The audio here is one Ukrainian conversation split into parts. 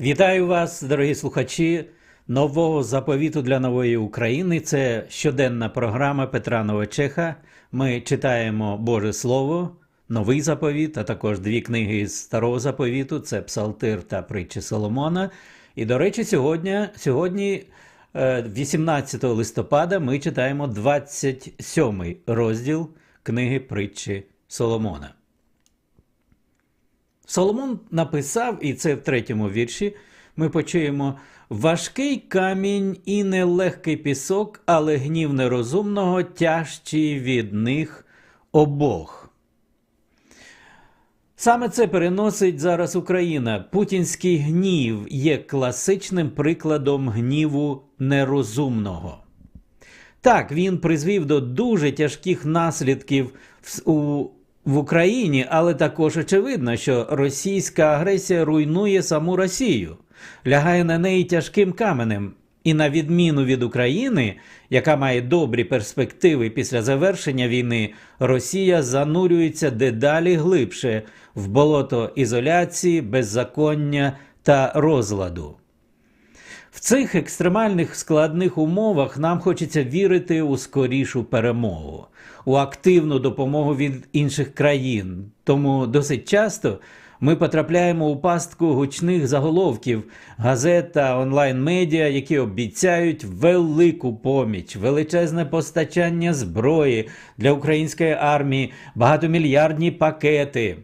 Вітаю вас, дорогі слухачі нового заповіту для нової України. Це щоденна програма Петра Новочеха. Ми читаємо Боже Слово, новий заповіт, а також дві книги з старого заповіту: це Псалтир та Притчі Соломона. І, до речі, сьогодні, сьогодні, е, 18 листопада, ми читаємо 27 розділ книги Притчі Соломона. Соломон написав, і це в третьому вірші, ми почуємо важкий камінь і нелегкий пісок, але гнів нерозумного тяжчий від них обох. Саме це переносить зараз Україна. Путінський гнів є класичним прикладом гніву нерозумного. Так, він призвів до дуже тяжких наслідків у, в Україні, але також очевидно, що російська агресія руйнує саму Росію, лягає на неї тяжким каменем. І на відміну від України, яка має добрі перспективи після завершення війни, Росія занурюється дедалі глибше в болото ізоляції, беззаконня та розладу. Цих екстремальних складних умовах нам хочеться вірити у скорішу перемогу, у активну допомогу від інших країн. Тому досить часто ми потрапляємо у пастку гучних заголовків газет та онлайн-медіа, які обіцяють велику поміч, величезне постачання зброї для української армії, багатомільярдні пакети.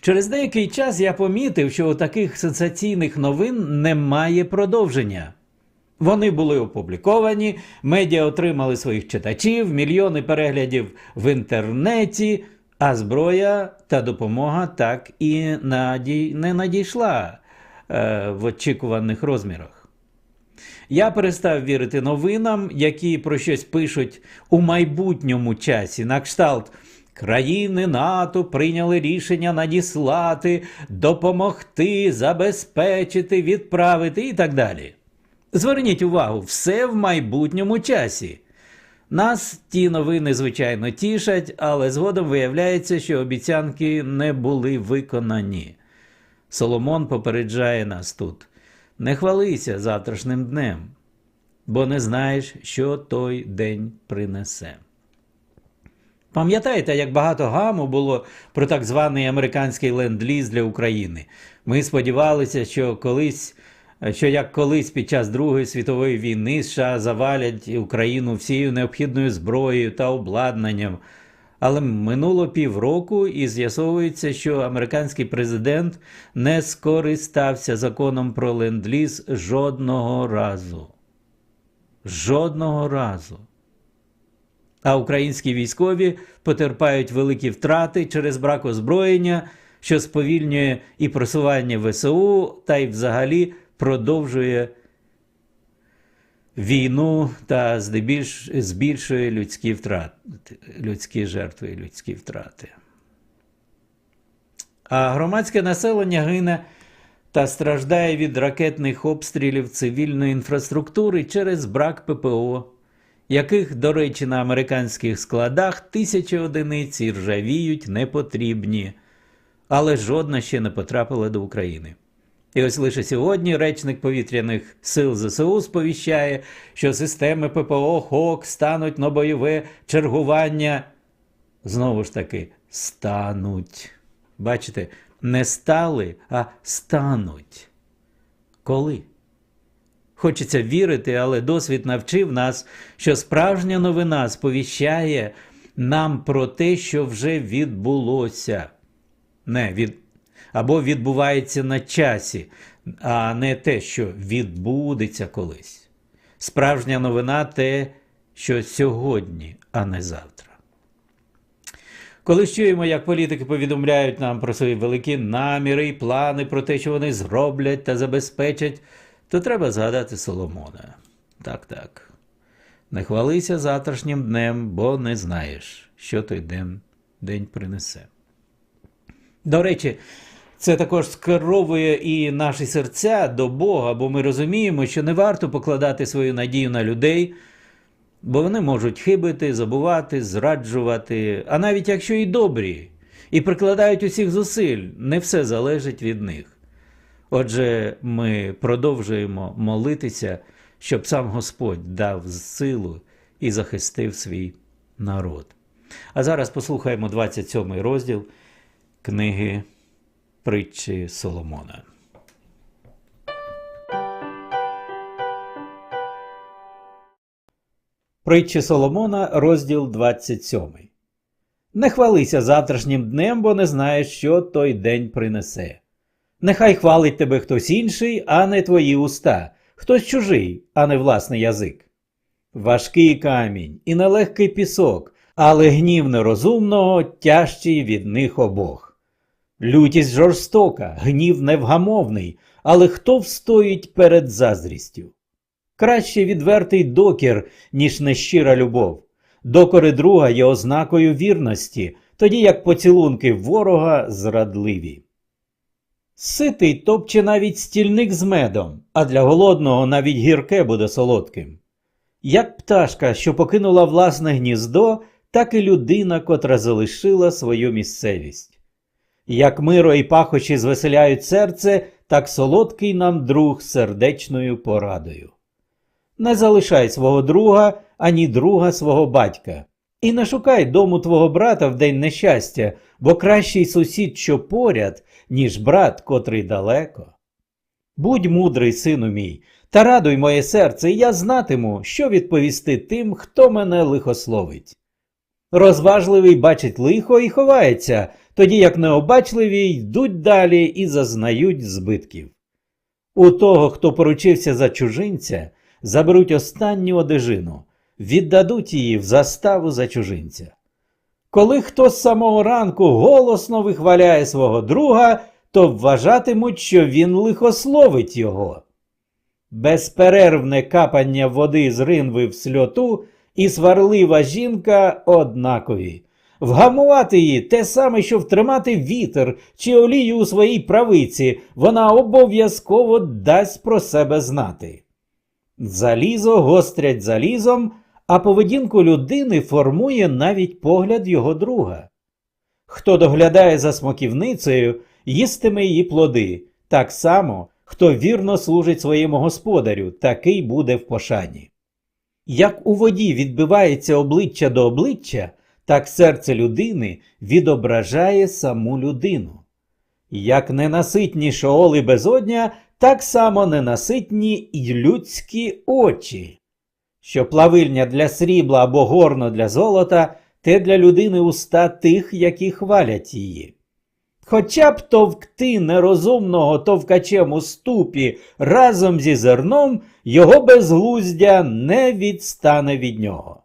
Через деякий час я помітив, що у таких сенсаційних новин немає продовження. Вони були опубліковані, медіа отримали своїх читачів, мільйони переглядів в інтернеті, а зброя та допомога так і не надійшла е, в очікуваних розмірах. Я перестав вірити новинам, які про щось пишуть у майбутньому часі, на кшталт. Країни НАТО прийняли рішення надіслати, допомогти, забезпечити, відправити і так далі. Зверніть увагу, все в майбутньому часі. Нас ті новини, звичайно, тішать, але згодом виявляється, що обіцянки не були виконані. Соломон попереджає нас тут: не хвалися завтрашнім днем, бо не знаєш, що той день принесе. Пам'ятаєте, як багато гаму було про так званий американський ленд-ліз для України? Ми сподівалися, що колись, що як колись під час Другої світової війни США завалять Україну всією необхідною зброєю та обладнанням. Але минуло півроку і з'ясовується, що американський президент не скористався законом про ленд-ліз жодного разу. Жодного разу. А українські військові потерпають великі втрати через брак озброєння, що сповільнює і просування ВСУ, та й взагалі продовжує війну та здебільш збільшує людські втрати, людські жертви і людські втрати. А громадське населення гине та страждає від ракетних обстрілів цивільної інфраструктури через брак ППО яких, до речі, на американських складах тисячі одиниць і ржавіють непотрібні, але жодна ще не потрапила до України. І ось лише сьогодні речник повітряних сил ЗСУ сповіщає, що системи ППО ХОК стануть на бойове чергування. Знову ж таки, стануть. Бачите, не стали, а стануть. Коли? Хочеться вірити, але досвід навчив нас, що справжня новина сповіщає нам про те, що вже відбулося. Не, від... Або відбувається на часі, а не те, що відбудеться колись. Справжня новина те, що сьогодні, а не завтра. Коли чуємо, як політики повідомляють нам про свої великі наміри і плани, про те, що вони зроблять та забезпечать, то треба згадати Соломона. Так, так. Не хвалися завтрашнім днем, бо не знаєш, що той день, день принесе. До речі, це також скеровує і наші серця до Бога, бо ми розуміємо, що не варто покладати свою надію на людей, бо вони можуть хибити, забувати, зраджувати, а навіть якщо і добрі, і прикладають усіх зусиль, не все залежить від них. Отже, ми продовжуємо молитися, щоб сам Господь дав силу і захистив свій народ. А зараз послухаємо 27 розділ книги притчі Соломона. Притчі Соломона, розділ 27. Не хвалися завтрашнім днем, бо не знаєш, що той день принесе. Нехай хвалить тебе хтось інший, а не твої уста, хтось чужий, а не власний язик. Важкий камінь і нелегкий пісок, але гнів нерозумного тяжчий від них обох. Лютість жорстока, гнів невгамовний, але хто встоїть перед заздрістю? Краще відвертий докір, ніж нещира любов. Докори друга є ознакою вірності, тоді як поцілунки ворога зрадливі. Ситий топче навіть стільник з медом, а для голодного навіть гірке буде солодким. Як пташка, що покинула власне гніздо, так і людина, котра залишила свою місцевість. Як миро і пахощі звеселяють серце, так солодкий нам друг сердечною порадою. Не залишай свого друга ані друга свого батька, і не шукай дому твого брата в день нещастя, бо кращий сусід, що поряд, ніж брат, котрий далеко. Будь мудрий, сину мій, та радуй моє серце, і я знатиму, що відповісти тим, хто мене лихословить. Розважливий бачить лихо і ховається, тоді як необачливі йдуть далі і зазнають збитків. У того, хто поручився за чужинця, заберуть останню одежину, віддадуть її в заставу за чужинця. Коли хто з самого ранку голосно вихваляє свого друга, то вважатимуть, що він лихословить його. Безперервне капання води з ринви в сльоту і сварлива жінка однакові. Вгамувати її те саме, що втримати вітер чи олію у своїй правиці, вона обов'язково дасть про себе знати. Залізо гострять залізом, а поведінку людини формує навіть погляд його друга. Хто доглядає за смоківницею, їстиме її плоди, так само, хто вірно служить своєму господарю, такий буде в пошані. Як у воді відбивається обличчя до обличчя, так серце людини відображає саму людину. Як ненаситні шооли безодня, так само ненаситні й людські очі. Що плавильня для срібла або горно для золота, те для людини уста тих, які хвалять її. Хоча б товкти нерозумного товкачем у ступі разом зі зерном, його безглуздя не відстане від нього.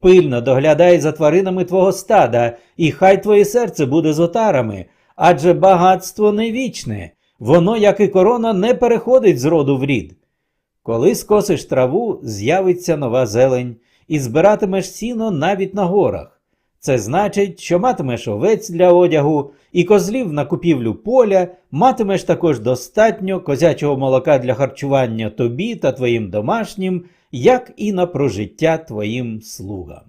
Пильно доглядай за тваринами твого стада, і хай твоє серце буде з отарами, адже багатство не вічне, воно, як і корона, не переходить з роду в рід. Коли скосиш траву, з'явиться нова зелень, і збиратимеш сіно навіть на горах. Це значить, що матимеш овець для одягу і козлів на купівлю поля, матимеш також достатньо козячого молока для харчування тобі та твоїм домашнім, як і на прожиття твоїм слугам.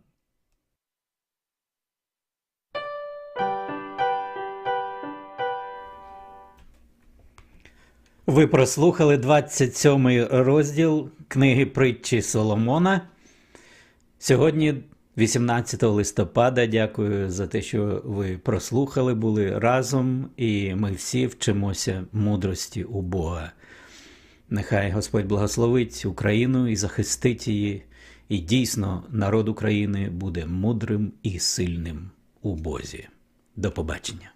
Ви прослухали 27 розділ книги притчі Соломона. Сьогодні 18 листопада. Дякую за те, що ви прослухали, були разом, і ми всі вчимося мудрості у Бога. Нехай Господь благословить Україну і захистить її, і дійсно народ України буде мудрим і сильним у Бозі. До побачення.